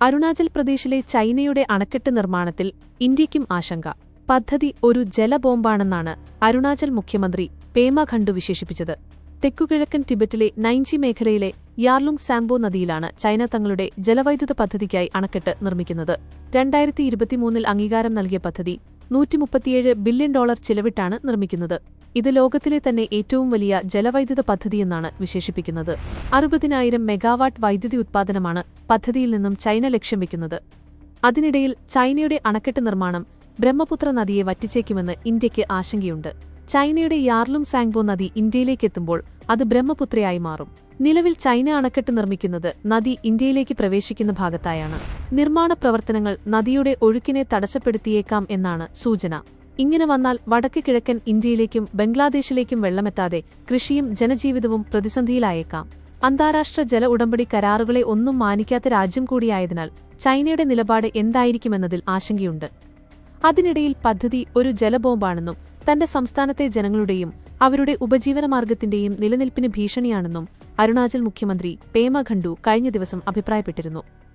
അരുണാചൽ പ്രദേശിലെ ചൈനയുടെ അണക്കെട്ട് നിർമ്മാണത്തിൽ ഇന്ത്യയ്ക്കും ആശങ്ക. പദ്ധതി ഒരു ജലബോംബാണെന്നാണ് അരുണാചൽ മുഖ്യമന്ത്രി പേമ ഖണ്ഡു വിശേഷിപ്പിച്ചത്. തെക്കുകിഴക്കൻ ടിബറ്റിലെ നൈൻജി മേഖലയിലെ യാർലുങ് സാംബോ നദിയിലാണ് ചൈന തങ്ങളുടെ ജലവൈദ്യുത പദ്ധതിക്കായി അണക്കെട്ട് നിർമ്മിക്കുന്നത്. രണ്ടായിരത്തി ഇരുപത്തിമൂന്നിൽ അംഗീകാരം നൽകിയ പദ്ധതി നൂറ്റിമുപ്പത്തിയേഴ് ബില്യൺ ഡോളർ ചിലവിട്ടാണ് നിർമ്മിക്കുന്നത്. ഇത് ലോകത്തിലെ തന്നെ ഏറ്റവും വലിയ ജലവൈദ്യുത പദ്ധതിയെന്നാണ് വിശേഷിപ്പിക്കുന്നത്. അറുപതിനായിരം മെഗാവാട്ട് വൈദ്യുതി ഉത്പാദനമാണ് പദ്ധതിയിൽ നിന്നും ചൈന ലക്ഷ്യം വെക്കുന്നത്. അതിനിടയിൽ ചൈനയുടെ അണക്കെട്ട് നിർമ്മാണം ബ്രഹ്മപുത്ര നദിയെ വറ്റിച്ചേക്കുമെന്ന് ഇന്ത്യയ്ക്ക് ആശങ്കയുണ്ട്. ചൈനയുടെ യാർലും സാങ്ബോ നദി ഇന്ത്യയിലേക്ക് എത്തുമ്പോൾ അത് ബ്രഹ്മപുത്രയായി മാറും. നിലവിൽ ചൈന അണക്കെട്ട് നിർമ്മിക്കുന്നത് നദി ഇന്ത്യയിലേക്ക് പ്രവേശിക്കുന്ന ഭാഗത്തായാണ്. നിർമ്മാണ പ്രവർത്തനങ്ങൾ നദിയുടെ ഒഴുക്കിനെ തടസ്സപ്പെടുത്തിയേക്കാം എന്നാണ് സൂചന. ഇങ്ങനെ വന്നാൽ വടക്ക് കിഴക്കൻ ഇന്ത്യയിലേക്കും ബംഗ്ലാദേശിലേക്കും വെള്ളമെത്താതെ കൃഷിയും ജനജീവിതവും പ്രതിസന്ധിയിലായേക്കാം. അന്താരാഷ്ട്ര ജല ഉടമ്പടി കരാറുകളെ ഒന്നും മാനിക്കാത്ത രാജ്യം കൂടിയായതിനാൽ ചൈനയുടെ നിലപാട് എന്തായിരിക്കുമെന്നതിൽ ആശങ്കയുണ്ട്. അതിനിടയിൽ പദ്ധതി ഒരു ജലബോംബാണെന്നും തന്റെ സംസ്ഥാനത്തെ ജനങ്ങളുടെയും അവരുടെ ഉപജീവനമാർഗത്തിന്റെയും നിലനിൽപ്പിന് ഭീഷണിയാണെന്നും അരുണാചൽ മുഖ്യമന്ത്രി പേമ ഖണ്ഡു കഴിഞ്ഞ ദിവസം അഭിപ്രായപ്പെട്ടിരുന്നു.